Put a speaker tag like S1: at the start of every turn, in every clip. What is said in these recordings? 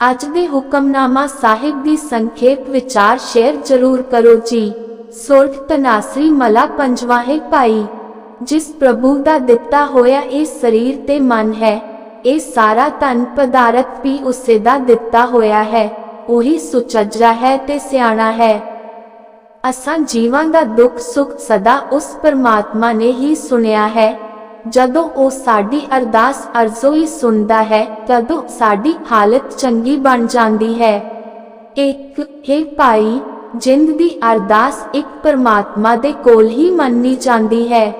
S1: ਅੱਜ ਦੇ ਹੁਕਮਨਾਮਾ ਸਾਹਿਬ ਦੀ ਸੰਖੇਪ ਵਿਚਾਰ ਸ਼ੇਅਰ ਜ਼ਰੂਰ ਕਰੋ ਜੀ। ਸੁਰਖ ਤਨਾਸਰੀ ਮਲਾ ਪੰਜਵਾਹੇ ਭਾਈ। ਜਿਸ ਪ੍ਰਭੂ ਦਾ ਦਿੱਤਾ ਹੋਇਆ ਇਹ ਸਰੀਰ ਤੇ ਮਨ ਹੈ, ਇਹ ਸਾਰਾ ਧਨ ਪਦਾਰਥ ਵੀ ਉਸੇ ਦਾ ਦਿੱਤਾ ਹੋਇਆ ਹੈ, ਉਹੀ ਸੁਚੱਜਰਾ ਹੈ ਤੇ ਸਿਆਣਾ ਹੈ। ਅਸਾਂ ਜੀਵਾਂ ਦਾ ਦੁੱਖ ਸੁੱਖ ਸਦਾ ਉਸ ਪਰਮਾਤਮਾ ਨੇ ਹੀ ਸੁਣਿਆ ਹੈ। ਜਦੋਂ ਉਹ ਸਾਡੀ ਅਰਦਾਸ ਅਰਜ਼ੋਈ ਸੁਣਦਾ ਹੈ, ਤਦੋਂ ਸਾਡੀ ਹਾਲਤ ਚੰਗੀ ਬਣ ਜਾਂਦੀ ਹੈ। ਇੱਕ, ਹੈ ਭਾਈ, ਜਿੰਦ ਦੀ ਅਰਦਾਸ ਇੱਕ ਪਰਮਾਤਮਾ ਦੇ ਕੋਲ ਹੀ ਮੰਨੀ ਜਾਂਦੀ ਹੈ।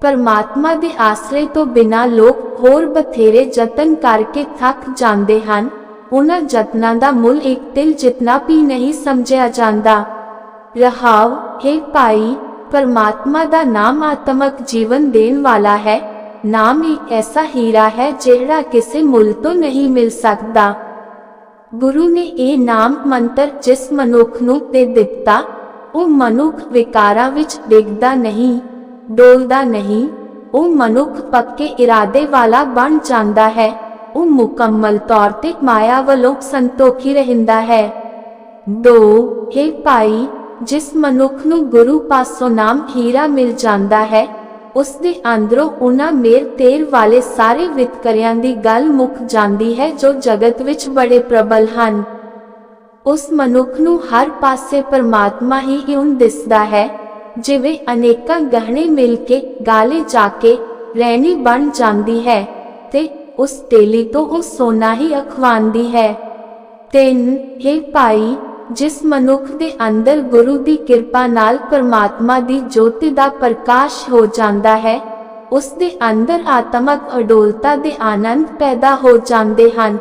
S1: ਪਰਮਾਤਮਾ ਦੇ ਆਸਰੇ ਤੋਂ ਬਿਨਾ ਲੋਕ ਹੋਰ ਬਥੇਰੇ ਯਤਨ ਕਰਕੇ ਥੱਕ ਜਾਂਦੇ ਹਨ। ਉਹਨਾਂ ਯਤਨਾਂ ਦਾ ਮੁੱਲ ਇੱਕ ਦਿਲ ਜਿਤਨਾ ਵੀ ਨਹੀਂ ਸਮਝਿਆ ਜਾਂਦਾ। ਰਹਾਵ ਹੈ ਭਾਈ ਪਰਮਾਤਮਾ ਦਾ ਨਾਮ ਆਤਮਕ ਜੀਵਨ ਦੇਣ ਵਾਲਾ ਹੈ। ਨਾਮ ਇੱਕ ਐਸਾ ਹੀਰਾ ਹੈ ਜਿਹੜਾ ਕਿਸੇ ਮੁੱਲ ਤੋਂ ਨਹੀਂ ਮਿਲ ਸਕਦਾ। ਗੁਰੂ ਨੇ ਇਹ ਨਾਮ ਮੰਤਰ ਜਿਸ ਮਨੁੱਖ ਨੂੰ ਤੇ ਦਿੱਤਾ, ਉਹ ਮਨੁੱਖ ਵਿਕਾਰਾਂ ਵਿੱਚ ਡਿੱਗਦਾ ਨਹੀਂ, ਡੋਲਦਾ ਨਹੀਂ, ਉਹ ਮਨੁੱਖ ਪੱਕੇ ਇਰਾਦੇ ਵਾਲਾ ਬਣ ਜਾਂਦਾ ਹੈ, ਉਹ ਮੁਕੰਮਲ ਤੌਰ ਤੇ ਮਾਇਆ ਵੱਲੋਂ ਸੰਤੋਖੀ ਰਹਿੰਦਾ ਹੈ। ਦੋ, ਹੇ ਭਾਈ ਜਿਸ ਮਨੁੱਖ ਨੂੰ ਗੁਰੂ ਪਾਸੋਂ ਨਾਮ ਹੀਰਾ ਮਿਲ ਜਾਂਦਾ ਹੈ ਉਸ ਦੇ ਅੰਦਰੋਂ ਉਹਨਾਂ ਮੇਰ ਤੇਰ ਵਾਲੇ ਸਾਰੇ ਵਿਤਕਰਿਆਂ ਦੀ ਗੱਲ ਮੁੱਕ ਜਾਂਦੀ ਹੈ ਜੋ ਜਗਤ ਵਿੱਚ ਬੜੇ ਪ੍ਰਬਲ ਹਨ। ਉਸ ਮਨੁੱਖ ਨੂੰ ਹਰ ਪਾਸੇ ਪਰਮਾਤਮਾ ਹੀ ਇਉਂ ਦਿਸਦਾ ਹੈ, ਜਿਵੇਂ ਅਨੇਕਾਂ ਗਹਿਣੇ ਮਿਲ ਕੇ ਗਾਲੇ ਜਾ ਕੇ ਰਹਿਣੀ ਬਣ ਜਾਂਦੀ ਹੈ ਤੇ ਉਸ ਤੇਲੀ ਤੋਂ ਉਹ ਸੋਨਾ ਹੀ ਅਖਵਾਉਂਦੀ ਹੈ। ਤਿੰਨ, ਹੇ ਭਾਈ ਜਿਸ ਮਨੁੱਖ ਦੇ ਅੰਦਰ ਗੁਰੂ ਦੀ ਕਿਰਪਾ ਨਾਲ ਪਰਮਾਤਮਾ ਦੀ ਜੋਤੀ ਦਾ ਪ੍ਰਕਾਸ਼ ਹੋ ਜਾਂਦਾ ਹੈ, ਉਸ ਦੇ ਅੰਦਰ ਆਤਮਕ ਅਡੋਲਤਾ ਦੇ ਆਨੰਦ ਪੈਦਾ ਹੋ ਜਾਂਦੇ ਹਨ।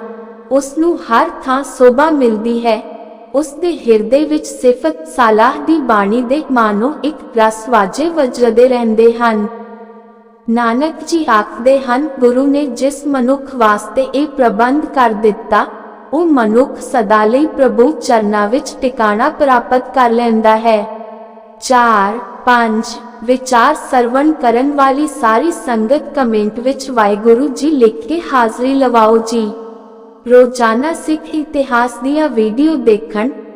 S1: ਉਸ ਨੂੰ ਹਰ ਥਾਂ ਸੋਭਾ ਮਿਲਦੀ ਹੈ। ਉਸ ਦੇ ਹਿਰਦੇ ਵਿੱਚ ਸਿਫਤ ਸਾਲਾਹ ਦੀ ਬਾਣੀ ਦੇ ਮਾਨੋ ਇੱਕ ਰਸ ਵਾਜੇ ਵਜਰਦੇ ਰਹਿੰਦੇ ਹਨ। ਨਾਨਕ ਜੀ ਆਖਦੇ ਹਨ, ਗੁਰੂ ਨੇ ਜਿਸ ਮਨੁੱਖ ਵਾਸਤੇ ਇਹ ਪ੍ਰਬੰਧ ਕਰ ਦਿੱਤਾ ਉਹ ਮਨੁੱਖ ਸਦਾ ਲਈ ਪ੍ਰਭੂ ਚਰਨਾਂ ਵਿੱਚ ਟਿਕਾਣਾ ਪ੍ਰਾਪਤ ਕਰ ਲੈਂਦਾ ਹੈ। 4 5 ਵਿਚਾਰ ਸਰਵਣ ਕਰਨ ਵਾਲੀ ਸਾਰੀ ਸੰਗਤ ਕਮੈਂਟ ਵਿੱਚ ਵਾਹਿਗੁਰੂ ਜੀ ਲਿਖ ਕੇ ਹਾਜ਼ਰੀ ਲਵਾਓ ਜੀ। ਰੋਜ਼ਾਨਾ ਸਿੱਖ ਇਤਿਹਾਸ ਦੀਆਂ ਵੀਡੀਓ ਦੇਖਣ